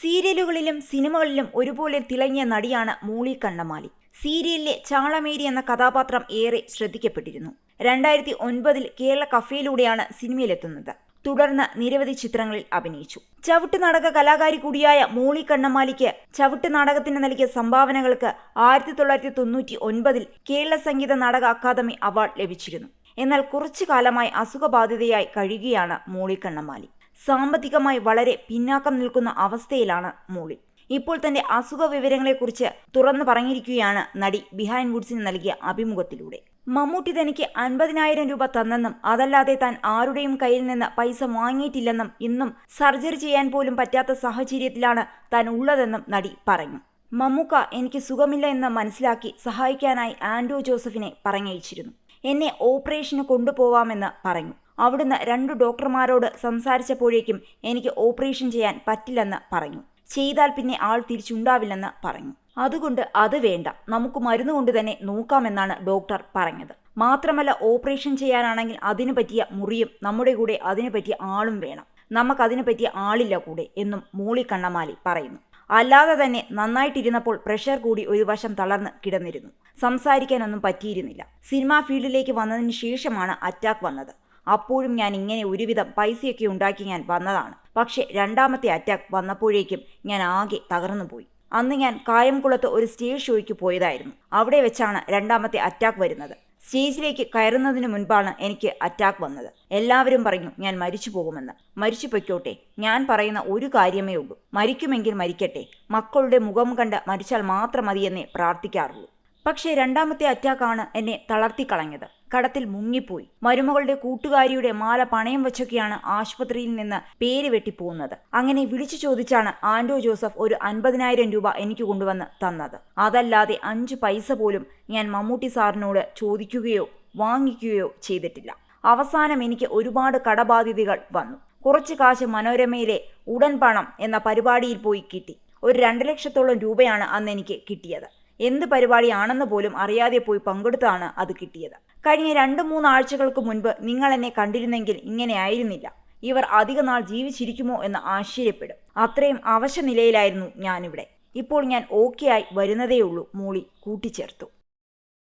സീരിയലുകളിലും സിനിമകളിലും ഒരുപോലെ തിളങ്ങിയ നടിയാണ് മൂളി കണ്ണമാലി. സീരിയലിലെ ചാളമേരി എന്ന കഥാപാത്രം ഏറെ ശ്രദ്ധിക്കപ്പെട്ടിരുന്നു. രണ്ടായിരത്തി ഒൻപതിൽ കേരള കഫയിലൂടെയാണ് സിനിമയിലെത്തുന്നത്. തുടർന്ന് നിരവധി ചിത്രങ്ങളിൽ അഭിനയിച്ചു. ചവിട്ട് നാടക കലാകാരി കൂടിയായ മൂളി കണ്ണമാലിക്ക് ചവിട്ട് നാടകത്തിന് നൽകിയ സംഭാവനകൾക്ക് ആയിരത്തി തൊള്ളായിരത്തി തൊണ്ണൂറ്റി ഒൻപതിൽ കേരള സംഗീത നാടക അക്കാദമി അവാർഡ് ലഭിച്ചിരുന്നു. എന്നാൽ കുറച്ചു കാലമായി അസുഖബാധിതയായി കഴിയുകയാണ് മൂളി കണ്ണമാലി. സാമ്പത്തികമായി വളരെ പിന്നാക്കം നിൽക്കുന്ന അവസ്ഥയിലാണ് മോളി. ഇപ്പോൾ തന്റെ അസുഖ വിവരങ്ങളെക്കുറിച്ച് തുറന്നു പറഞ്ഞിരിക്കുകയാണ് നടി ബിഹൈൻഡ് വുഡ്സിന് നൽകിയ അഭിമുഖത്തിലൂടെ. മമ്മൂട്ടി തനിക്ക് അൻപതിനായിരം രൂപ തന്നെന്നും അതല്ലാതെ താൻ ആരുടെയും കയ്യിൽ നിന്ന് പൈസ വാങ്ങിയിട്ടില്ലെന്നും ഇന്നും സർജറി ചെയ്യാൻ പോലും പറ്റാത്ത സാഹചര്യത്തിലാണ് താൻ ഉള്ളതെന്നും നടി പറഞ്ഞു. മമ്മൂക്ക എനിക്ക് സുഖമില്ല എന്ന് മനസ്സിലാക്കി സഹായിക്കാനായി ആൻഡോ ജോസഫിനെ പറഞ്ഞയച്ചിരുന്നു. എന്നെ ഓപ്പറേഷന് കൊണ്ടുപോവാമെന്ന് പറഞ്ഞു. അവിടുന്ന് രണ്ടു ഡോക്ടർമാരോട് സംസാരിച്ചപ്പോഴേക്കും എനിക്ക് ഓപ്പറേഷൻ ചെയ്യാൻ പറ്റില്ലെന്ന് പറഞ്ഞു. ചെയ്താൽ പിന്നെ ആൾ തിരിച്ചുണ്ടാവില്ലെന്ന് പറഞ്ഞു. അതുകൊണ്ട് അത് വേണ്ട. നമുക്ക് മരുന്ന് കൊണ്ട് തന്നെ നോക്കാമെന്നാണ് ഡോക്ടർ പറഞ്ഞത്. മാത്രമല്ല ഓപ്പറേഷൻ ചെയ്യാനാണെങ്കിൽ അതിനു പറ്റിയ മുറിയും നമ്മുടെ കൂടെ അതിനു പറ്റിയ ആളും വേണം. നമുക്കതിനു പറ്റിയ ആളില്ല കൂടെ എന്നും മൂളി കണ്ണമാലി പറയുന്നു. അല്ലാതെ തന്നെ നന്നായിട്ടിരുന്നപ്പോൾ പ്രഷർ കൂടി ഒരു വശം തളർന്ന് കിടന്നിരുന്നു. സംസാരിക്കാനൊന്നും പറ്റിയിരുന്നില്ല. സിനിമാ ഫീൽഡിലേക്ക് വന്നതിന് ശേഷമാണ് അറ്റാക്ക് വന്നത്. അപ്പോഴും ഞാൻ ഇങ്ങനെ ഒരുവിധം പൈസയൊക്കെ ഉണ്ടാക്കി ഞാൻ വന്നതാണ്. പക്ഷേ രണ്ടാമത്തെ അറ്റാക്ക് വന്നപ്പോഴേക്കും ഞാൻ ആകെ തകർന്നുപോയി അന്ന് ഞാൻ കായംകുളത്ത് ഒരു സ്റ്റേജ് ഷോയ്ക്ക് പോയതായിരുന്നു. അവിടെ വെച്ചാണ് രണ്ടാമത്തെ അറ്റാക്ക് വരുന്നത്. സ്റ്റേജിലേക്ക് കയറുന്നതിന് മുൻപാണ് എനിക്ക് അറ്റാക്ക് വന്നത്. എല്ലാവരും പറഞ്ഞു ഞാൻ മരിച്ചു പോകുമെന്ന്. മരിച്ചു പൊയ്ക്കോട്ടെ. ഞാൻ പറയുന്ന ഒരു കാര്യമേ ഉള്ളൂ. മരിക്കുമെങ്കിൽ മരിക്കട്ടെ. മക്കളുടെ മുഖം കണ്ട് മരിച്ചാൽ മാത്രം മതിയെന്നേ പ്രാർത്ഥിക്കാറുള്ളൂ. പക്ഷേ രണ്ടാമത്തെ അറ്റാക്കാണ് എന്നെ തളർത്തിക്കളഞ്ഞത്. കടത്തിൽ മുങ്ങിപ്പോയി. മരുമകളുടെ കൂട്ടുകാരിയുടെ മാല പണയം വെച്ചൊക്കെയാണ് ആശുപത്രിയിൽ നിന്ന് പേര് വെട്ടിപ്പോകുന്നത്. അങ്ങനെ വിളിച്ചു ചോദിച്ചാണ് ആൻഡോ ജോസഫ് ഒരു അൻപതിനായിരം രൂപ എനിക്ക് കൊണ്ടുവന്ന് തന്നത്. അതല്ലാതെ അഞ്ച് പൈസ പോലും ഞാൻ മമ്മൂട്ടി സാറിനോട് ചോദിക്കുകയോ വാങ്ങിക്കുകയോ ചെയ്തിട്ടില്ല. അവസാനം എനിക്ക് ഒരുപാട് കടബാധ്യതകൾ വന്നു. കുറച്ച് കാശ് മനോരമയിലെ ഉടൻ പണം എന്ന പരിപാടിയിൽ പോയി കിട്ടി. ഒരു രണ്ട് ലക്ഷത്തോളം രൂപയാണ് അന്ന് എനിക്ക് കിട്ടിയത്. എന്ത് പരിപാടിയാണെന്ന് പോലും അറിയാതെ പോയി പങ്കെടുത്താണ് അത് കിട്ടിയത്. കഴിഞ്ഞ രണ്ട് മൂന്ന് ആഴ്ചകൾക്ക് മുൻപ് നിങ്ങൾ എന്നെ കണ്ടിരുന്നെങ്കിൽ ഇങ്ങനെ ആയിരുന്നില്ല. ഇവർ അധിക നാൾ ജീവിച്ചിരിക്കുമോ എന്ന് ആശ്ചര്യപ്പെടും. അത്രയും അവശ നിലയിലായിരുന്നു ഞാനിവിടെ. ഇപ്പോൾ ഞാൻ ഓക്കെയായി വരുന്നതേയുള്ളൂ. മൂളി കൂട്ടിച്ചേർത്തു.